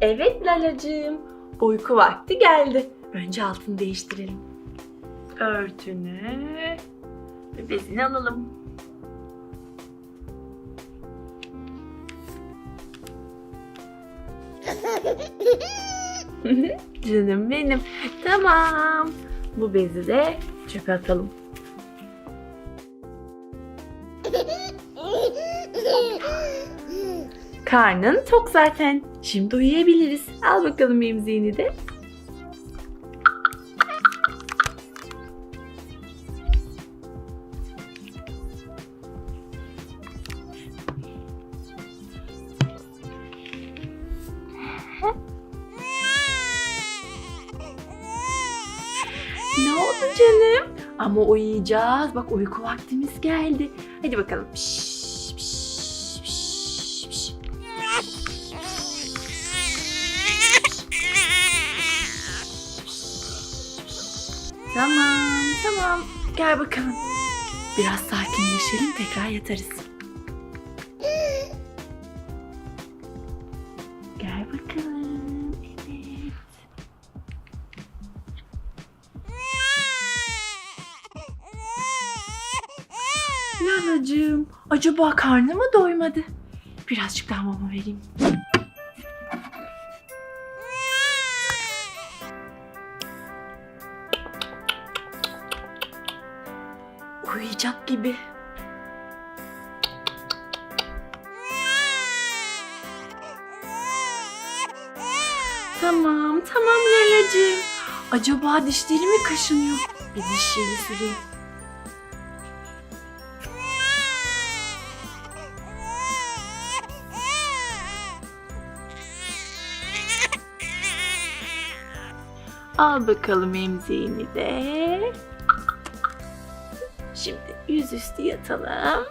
Evet Lalacığım. Uyku vakti geldi. Önce altını değiştirelim. Örtünü ve bezini alalım. Canım benim. Tamam. Bu bezi de çöpe atalım. Karnın tok zaten. Şimdi uyuyabiliriz. Al bakalım emziğini de. Ne oldu canım? Ama uyuyacağız. Bak uyku vaktimiz geldi. Hadi bakalım. Piş, Gel bakalım. Biraz sakinleşelim, tekrar yatarız. Gel bakalım. Evet. Lalacığım, acaba karnı mı doymadı? Birazcık daha mama vereyim. Uyuyacak gibi. Tamam, tamam Lalacığım. Acaba dişleri mi kaşınıyor? Bir diş jeli süreyim. Al bakalım emziğini de. Şimdi yüzüstü yatalım.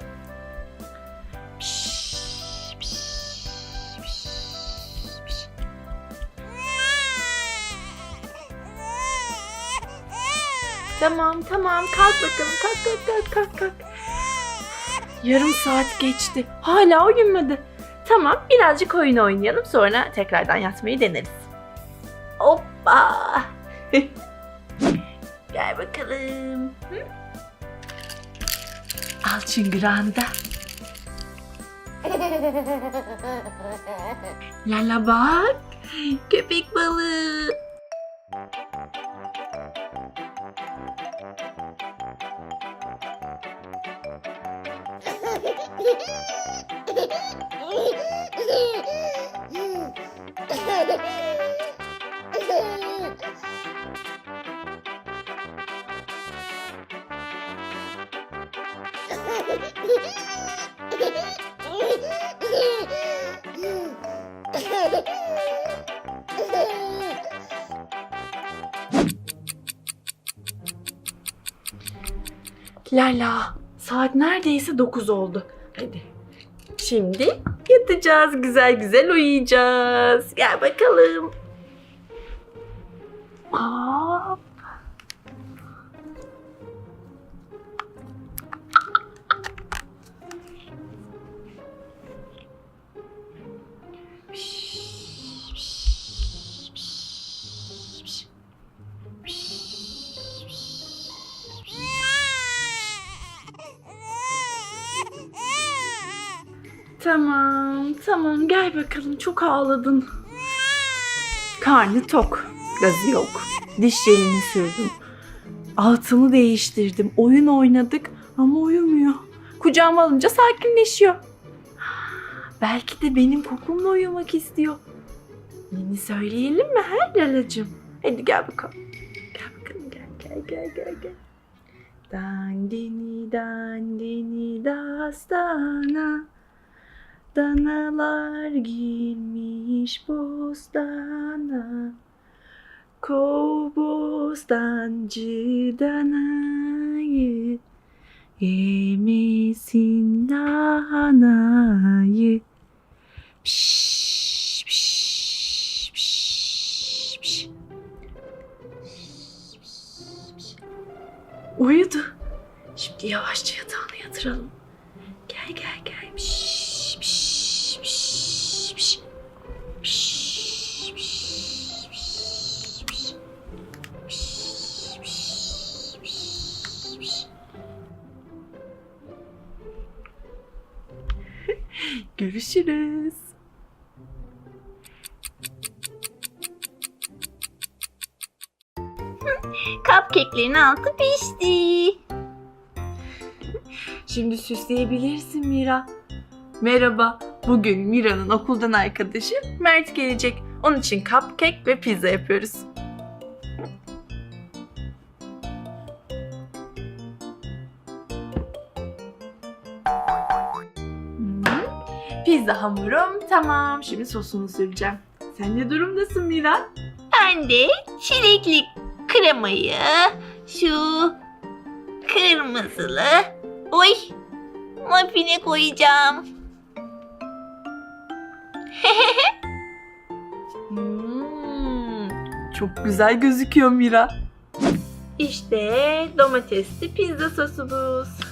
Tamam tamam kalk bakalım kalk kalk kalk kalk kalk. Yarım saat geçti. Hala uyumadı. Tamam birazcık oyun oynayalım sonra tekrardan yatmayı deneriz. Hoppa. Gel bakalım. Hı? Al çıngırağını. Lala bak. Köpek balığı. Lala, saat neredeyse 9 oldu. Hadi. Şimdi yatacağız, güzel güzel uyuyacağız. Gel bakalım. Tamam, tamam gel bakalım. Çok ağladın. Karnı tok, gazı yok. Diş jelini sürdüm. Altını değiştirdim. Oyun oynadık ama uyumuyor. Kucağıma alınca sakinleşiyor. Belki de benim kokumla uyumak istiyor. Yeni söyleyelim mi her Lalacığım? Hadi gel bakalım. Gel bakalım gel gel gel gel gel. Dandini dandini dastana Danalar girmiş bostana Kov bostancı danayı Yemesin lahanayı Piş, piş, piş, piş. Uyudu. Şimdi yavaşça yatağına yatıralım. Görüşürüz. Cupcake'lerin altı pişti. Şimdi süsleyebilirsin Mira. Merhaba. Bugün Mira'nın okuldan arkadaşı Mert gelecek. Onun için cupcake ve pizza yapıyoruz. Pizza hamurum tamam. Şimdi sosunu süreceğim. Sen ne durumdasın Mira? Ben de çilekli kremayı şu kırmızılı oy muffine koyacağım. Hmm, çok güzel gözüküyor Mira. İşte domatesli pizza sosumuz.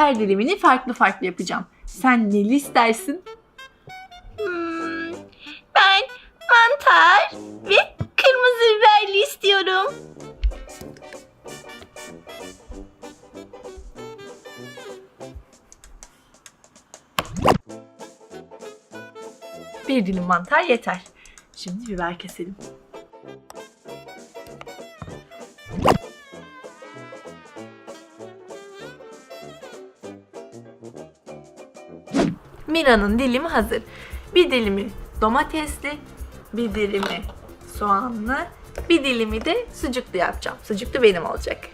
Her dilimini farklı farklı yapacağım. Sen neli istersin? Hmm, ben mantar ve kırmızı biberli istiyorum. Bir dilim mantar yeter. Şimdi biber keselim. Mira'nın dilimi hazır. Bir dilimi domatesli, bir dilimi soğanlı, bir dilimi de sucuklu yapacağım. Sucuklu benim olacak.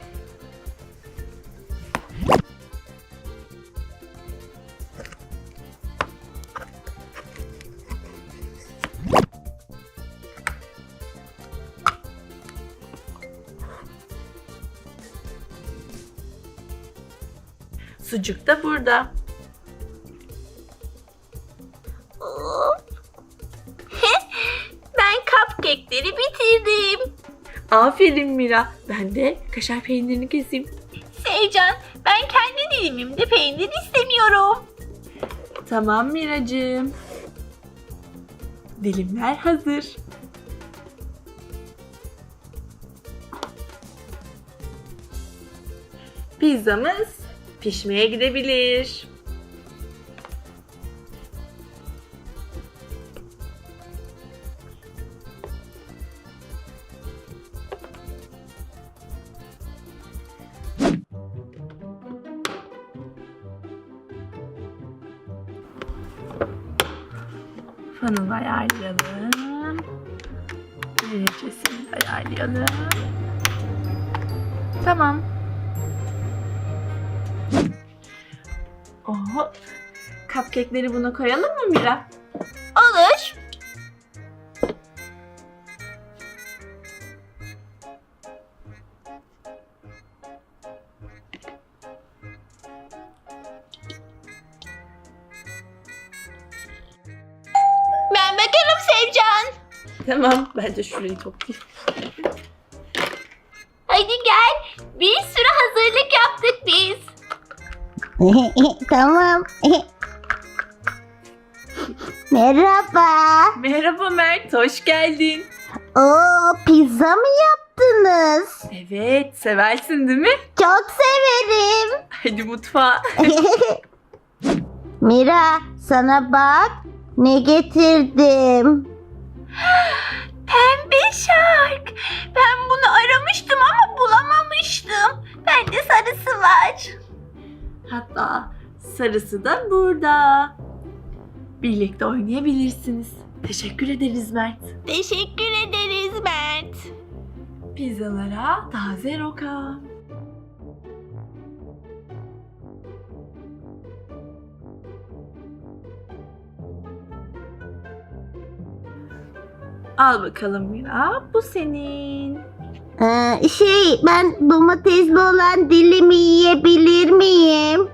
Sucuk da burada. Aferin Mira. Ben de kaşar peynirini keseyim. Sevcan, ben kendi dilimimde peynir istemiyorum. Tamam Miracığım. Dilimler hazır. Pizzamız pişmeye gidebilir. Ayarlayalım. Derecesini de ayarlayalım. Tamam. Oho. Cupcake'leri buna koyalım mı Mira? Sevcan. Tamam. Ben de şurayı toplayayım. Hadi gel. Bir sürü hazırlık yaptık biz. tamam. Merhaba. Merhaba Mert. Hoş geldin. Oo, pizza mı yaptınız? Evet. Seversin değil mi? Çok severim. Hadi mutfağa. Mira, sana bak. Ne getirdim. Pembe şark. Ben bunu aramıştım ama bulamamıştım. Bende sarısı var. Hatta sarısı da burada. Birlikte oynayabilirsiniz. Teşekkür ederiz Mert. Teşekkür ederiz Mert. Pizzalara taze roka. Al bakalım Mira. Bu senin. Ee, şey ben domatesli olan dilimi yiyebilir miyim?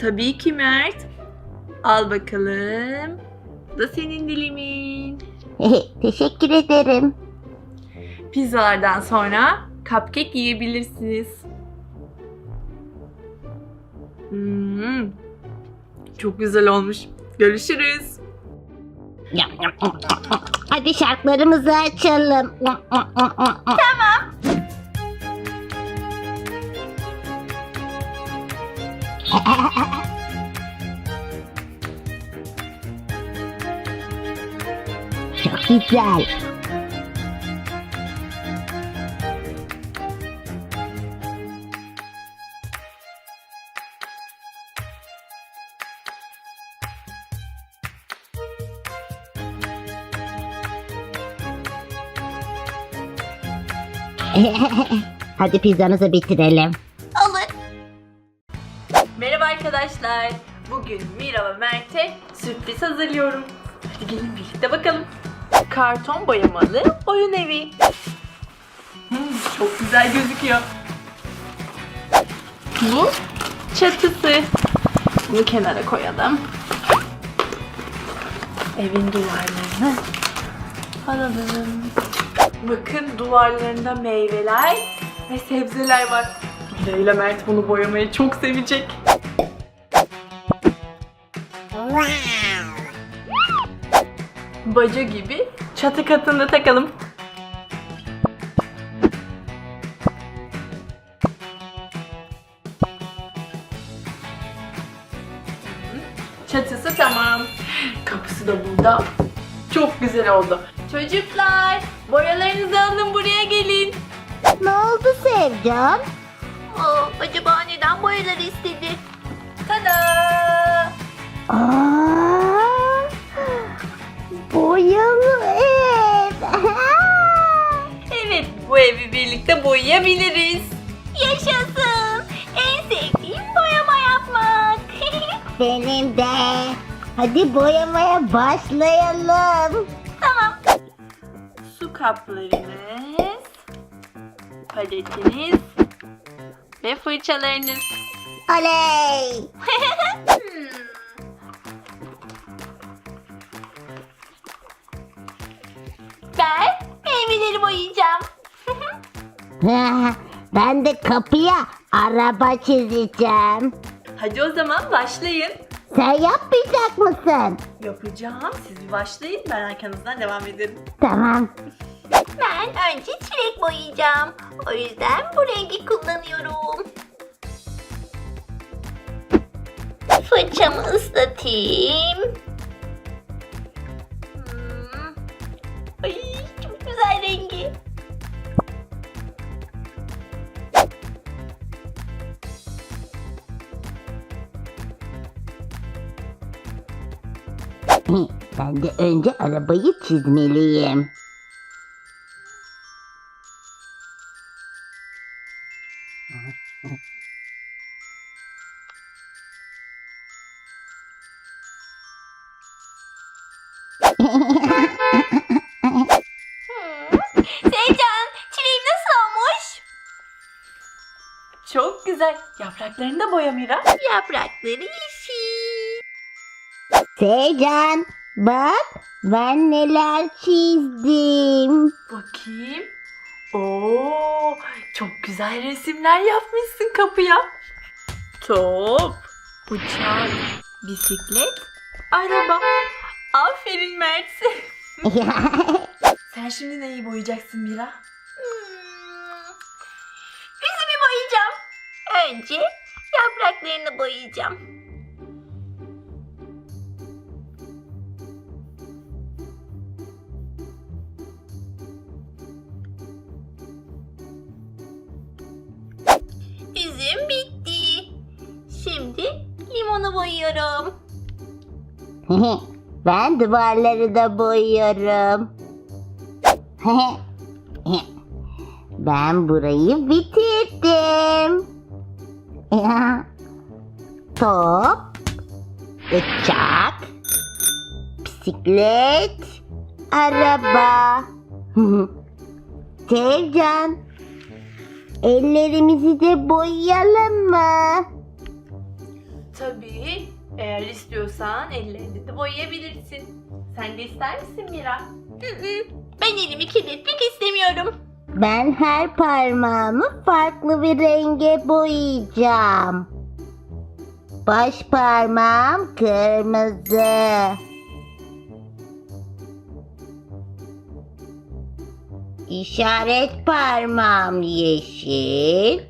Tabii ki Mert. Al bakalım. Bu da senin dilimin. Teşekkür ederim. Pizzalardan sonra cupcake yiyebilirsiniz. Hmm, çok güzel olmuş. Görüşürüz. Hadi şarkılarımızı açalım. Çok güzel. Hadi pizzamızı bitirelim. Olur. Merhaba arkadaşlar. Bugün Mira ve Mert'e sürpriz hazırlıyorum. Hadi gelin birlikte bakalım. Karton boyamalı oyun evi. Hmm, çok güzel gözüküyor. Bu çatısı. Bunu kenara koyalım. Evin duvarlarını alalım. Bakın duvarlarında meyveler ve sebzeler var. İle Mert bunu boyamayı çok sevecek. Baca gibi çatı katında takalım. Çatısı tamam. Kapısı da burada. Çok güzel oldu. Çocuklar, boyalarınızı alın buraya gelin. Ne oldu Sevcan? Aa, acaba neden boyaları istedi? Tada! Aa, boyalı ev. Evet, bu evi birlikte boyayabiliriz. Yaşasın. En sevdiğim boyama yapmak. Benim de. Hadi boyamaya başlayalım. Su kaplarınız, paletiniz ve fırçalarınız. Oley. Ben meyveleri boyayacağım. ben de kapıya araba çizeceğim. Hadi o zaman başlayın. Sen yapmayacak mısın? Yapacağım. Siz bir başlayın. Ben arkanızdan devam ederim. Tamam. Ben önce çilek boyayacağım. O yüzden bu rengi kullanıyorum. Fırçamı ıslatayım. Hmm. Çok güzel rengi. Ben de önce arabayı çizmeliyim. Yapraklarını da boya Mira. Yaprakları yeşil. Seycan bak ben neler çizdim. Bakayım. Oo, çok güzel resimler yapmışsın kapıya. Top, uçak, bisiklet, araba. Aferin Mert. Sen şimdi neyi boyayacaksın Mira? Önce yapraklarını boyayacağım. Yüzüm bitti. Şimdi limonu boyuyorum. ben duvarları da boyuyorum. Ben burayı bitirdim. Ya. Top, uçak, bisiklet, araba. Sevcan, ellerimizi de boyayalım mı? Tabii. Eğer istiyorsan ellerini de boyayabilirsin. Sen de ister misin Mira? Ben elimi kirletmek istemiyorum. Ben her parmağımı farklı bir renge boyayacağım. Baş parmağım kırmızı. İşaret parmağım yeşil.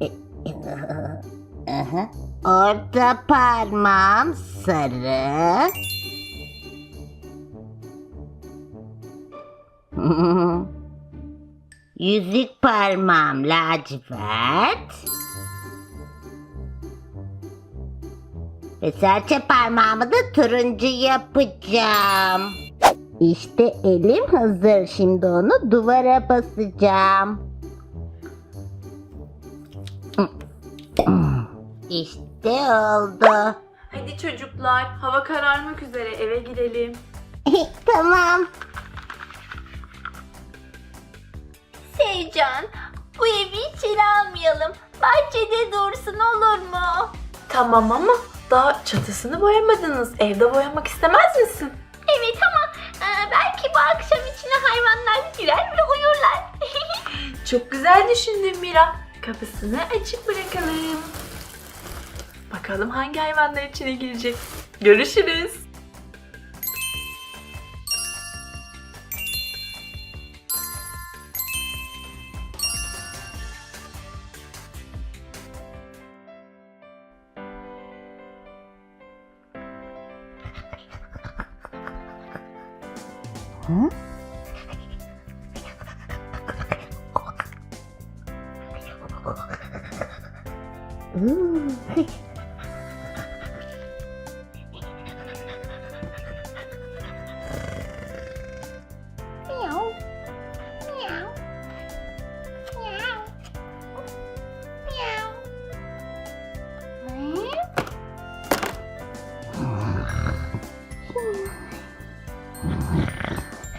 Orta parmağım sarı. Yüzük parmağım lacivert. Ve serçe parmağımı da turuncu yapacağım. İşte elim hazır. Şimdi onu duvara basacağım. İşte oldu. Hadi çocuklar, hava kararmak üzere eve gidelim. tamam. Sevcan, bu evi içeri almayalım. Bahçede dursun olur mu? Tamam ama daha çatısını boyamadınız. Evde boyamak istemez misin? Evet ama e, belki bu akşam içine hayvanlar girer ve uyurlar. Çok güzel düşündün Mira. Kapısını açık bırakalım. Bakalım hangi hayvanlar içine girecek. Görüşürüz.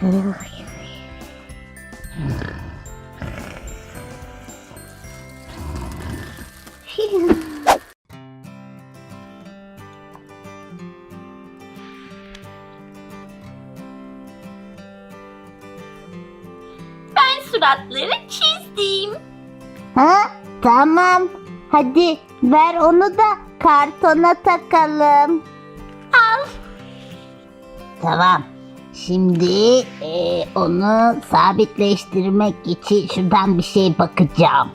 Ben suratları çizdim. Ha? Tamam. Hadi ver onu da kartona takalım. Al. Tamam. Şimdi e, onu sabitleştirmek için şuradan bir şey bakacağım.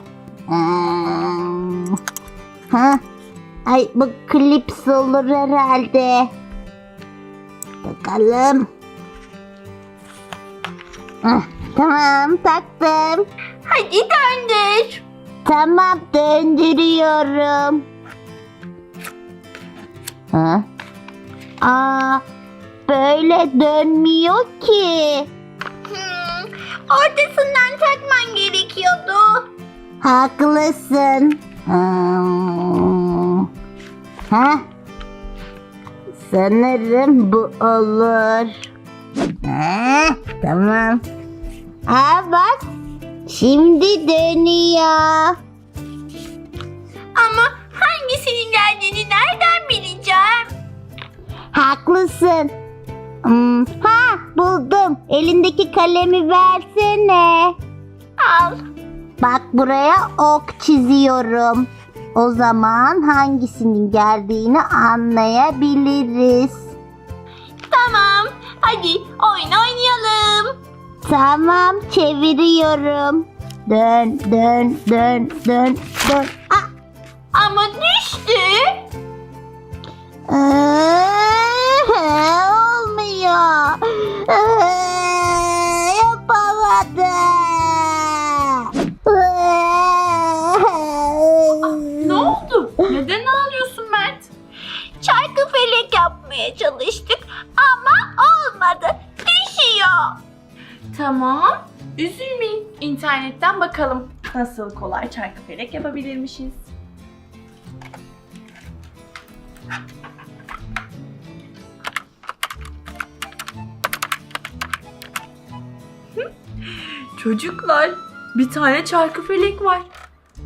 Hmm. Ha? Ay bu klips olur herhalde. Bakalım. Ah, tamam taktım. Hadi döndür. Tamam döndürüyorum. Ha? Aa, böyle dönmüyor ki. Hmm, ortasından takman gerekiyordu. Haklısın. Hmm. Ha? Sanırım bu olur. Ha, tamam. Ha bak. Şimdi dönüyor. Ama hangisinin geldiğini nereden bileceğim? Haklısın. Hmm, ha buldum. Elindeki kalemi versene. Al. Bak buraya ok çiziyorum. O zaman hangisinin geldiğini anlayabiliriz. Tamam. Hadi oyun oynayalım. Tamam çeviriyorum. Dön dön dön dön dön. Ah, yapamadım. Ne oldu? Neden ağlıyorsun Mert? Çarkı felek yapmaya çalıştık ama olmadı. Tamam. Üzülmeyin. İnternetten bakalım nasıl kolay çarkıfelek yapabilirmişiz. Çocuklar, bir tane çarkıfelek var.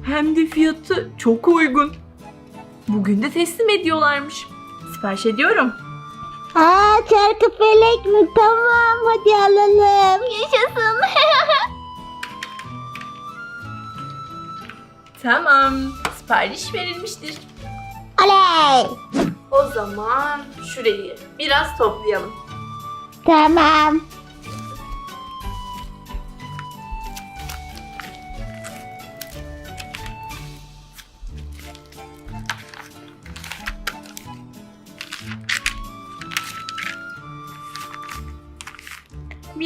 Hem de fiyatı çok uygun. Bugün de teslim ediyorlarmış. Sipariş ediyorum. Aa çarkı felek mi? Tamam hadi alalım. Yaşasın. Tamam, sipariş verilmiştir. Oley. O zaman şurayı biraz toplayalım. Tamam.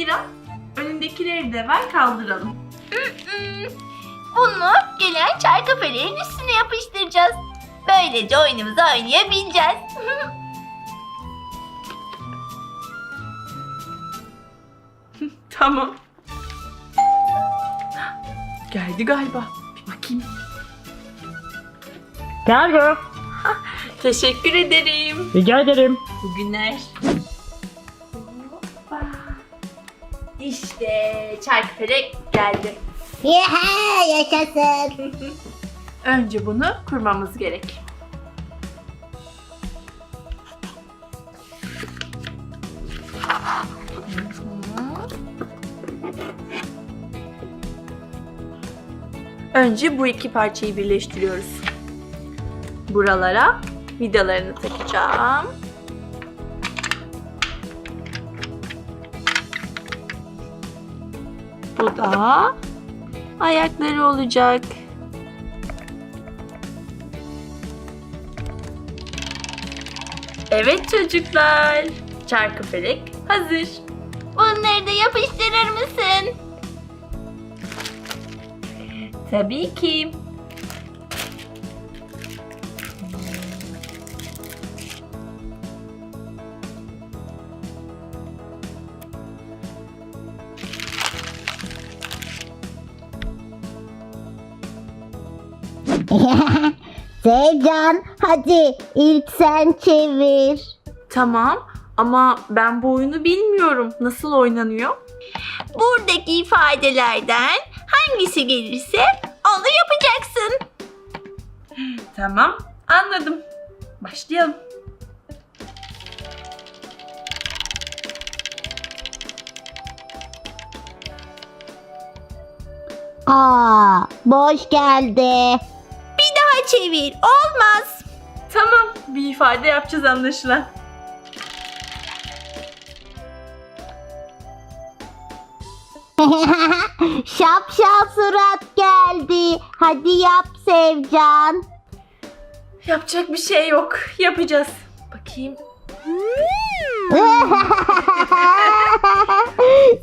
Mira, önündekileri de ver kaldıralım. Bunu gelen çarkıfeleğin üstüne yapıştıracağız. Böylece oyunumuzu oynayabileceğiz. Tamam. Geldi galiba. Bir bakayım. Geldi. Teşekkür ederim. Rica ederim. Bugünler. Hoppa. İşte çarkıfelek geldi. Yehe yaşasın. Önce bunu kurmamız gerek. Önce bu iki parçayı birleştiriyoruz. Buralara vidalarını takacağım. Bu da ayakları olacak. Evet çocuklar. Çarkıfelek hazır. Bunları da yapıştırır mısın? Tabii ki. Sevcan hadi ilk sen çevir. Tamam ama ben bu oyunu bilmiyorum. Nasıl oynanıyor? Buradaki ifadelerden hangisi gelirse onu yapacaksın. Tamam anladım. Başlayalım. Aa boş geldi. Çevir. Olmaz. Tamam bir ifade yapacağız anlaşılan. Şapşal surat geldi. Hadi yap Sevcan. Yapacak bir şey yok. Yapacağız. Bakayım.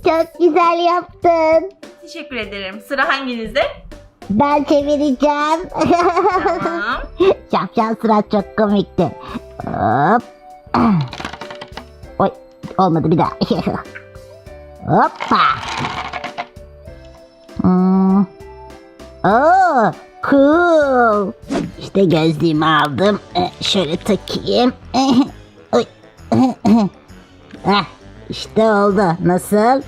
Çok güzel yaptın. Teşekkür ederim. Sıra hanginizde? Ben çevireceğim. Tamam. Şapşal surat çok komikti. Hop. Oy olmadı bir daha. Hoppa. Hmm. Oo, cool. İşte gözlüğümü aldım. Eh, Şöyle takayım. Oy. Heh, işte oldu. Nasıl?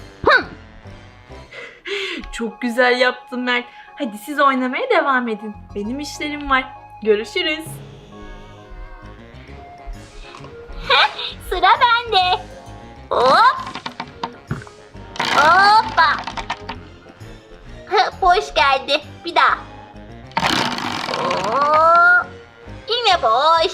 Çok güzel yaptın Mert. Hadi siz oynamaya devam edin. Benim işlerim var. Görüşürüz. Sıra bende. Hop. Hoppa. Boş geldi. Bir daha. Oo. Yine boş.